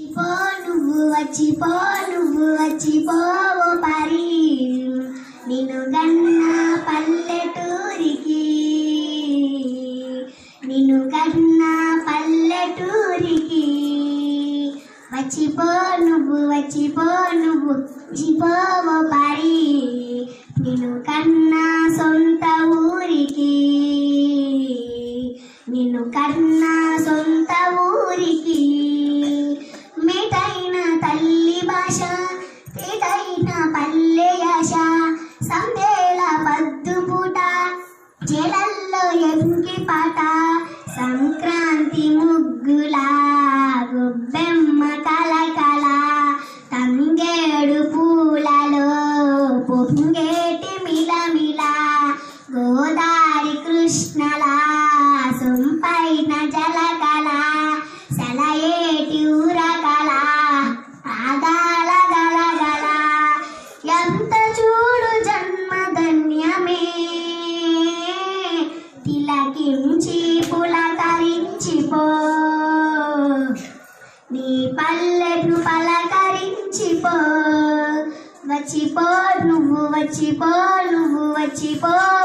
వచ్చిపో నువ్వు వచ్చిపో నువ్వు వచ్చిపోవు పరి. నిన్ను గన్న పల్లెటూరికి. నిన్ను గన్న పల్లెటూరికి. వచ్చిపో నువ్వు వచ్చిపో నువ్వు వచ్చిపోవు పరి. నిన్ను కన్నా సొంత ఊరికి. నిన్ను కన్న సొంత ఊరికి సందేళ పద్దు పూట జలల్లో ఎంకి పాట సంక్రాంతి ముగ్గుల. వచ్చిపో నువ్వు వచ్చి వచ్చిపో నువ్వు వచ్చిపో ఓ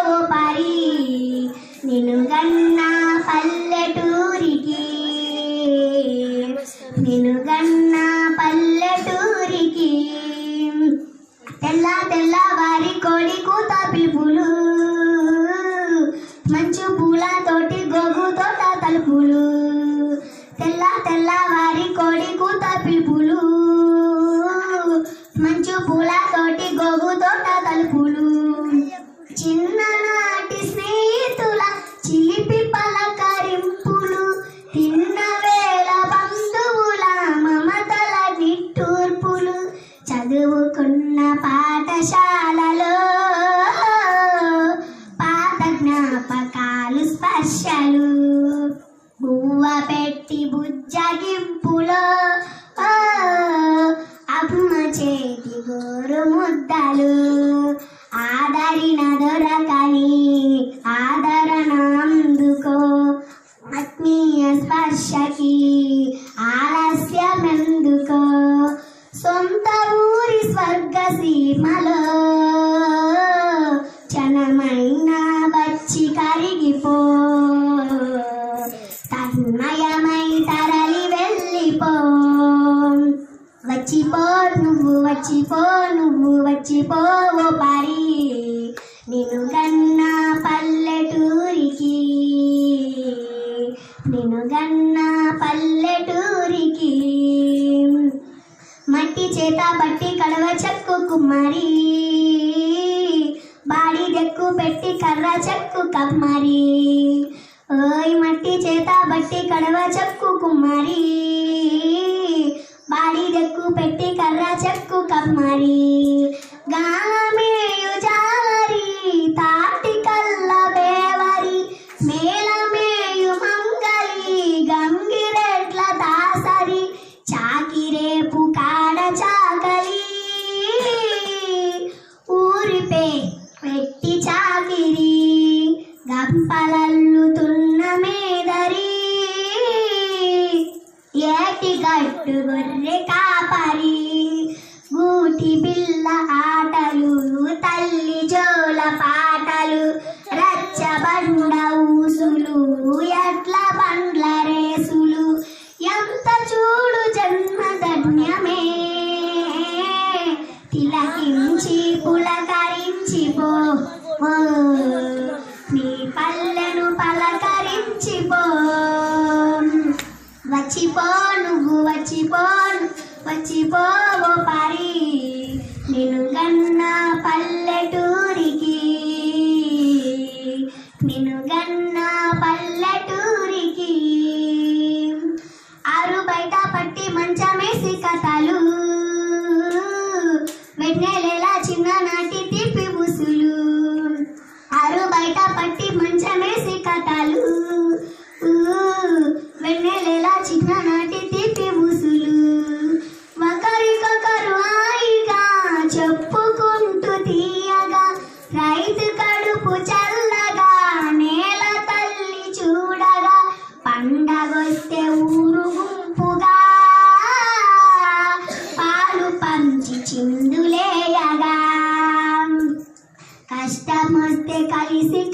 స్పర్శలు గువ్వ పెట్టి బుజ్జగింపులో. అమ్మ చేతి గోరు ముద్దలు. ఆదరిన దొరకని ఆదరణ అందుకో ఆత్మీయ స్పర్శకి ఆలస్యమెందుకో. సొంత ఊరి స్వర్గ వచ్చిపో నువ్వు వచ్చిపో నువ్వు వచ్చిపో ఓ పరి. నిన్ను గన్న పల్లెటూరికి. నిన్ను గన్న పల్లెటూరికి. మట్టి చేత బట్టి కడవ చెక్కు కుమ్మరి. బాడి దెక్కు పెట్టి కర్ర చెక్కు కమ్మరి. ఓయ్ మట్టి చేత బట్టి కడవ చెక్కు కుమ్మరి. బాడి పెట్టి కర్ర చెక్కు కమ్మరి గామేయు గొర్రె కాపరి గూటి బిల్ల ఆటలు తల్లి జోల పాటలు రచ్చబండ ఊసులు ఎట్ల బండ్ల రేసులు. ఎంత చూడు జన్మ ధన్యమే తిలకించి పులకరించిపో ఓ, నీ పల్లెను పలకరించిపో పో. వచ్చిపో. వచ్చిపో ఓ పరి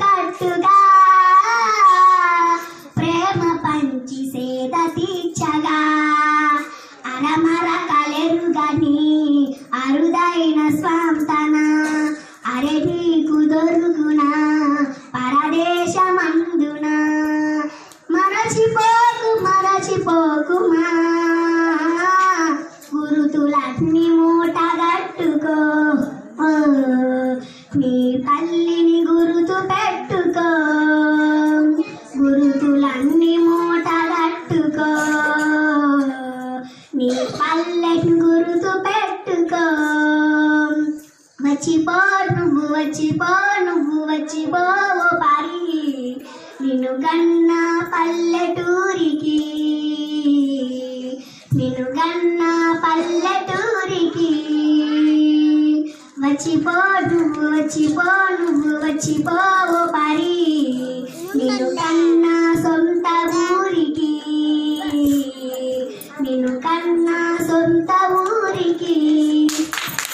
కలిసి ప్రేమ పంచి సేద తీర్చగా. అరమర కలెరుగని అరుదైన స్వాంతన. అరే నీకు దొరుకునా పరదేశమందున? మరచిపోకు మరచిపోకుమా గురుతులన్నీ మూటగట్టుకో నీ పల్లెని గురుతు పెట్టుకో. వచ్చిపో నువ్వు వచ్చిపో నువ్వు వచ్చిపో ఓ పారి. నిన్ను గన్న పల్లెటూరికి. నిన్ను గన్న పల్లెటూరికి. వచ్చిపో నువ్వు వచ్చిపో నువ్వు వచ్చిపో ఓ పారి.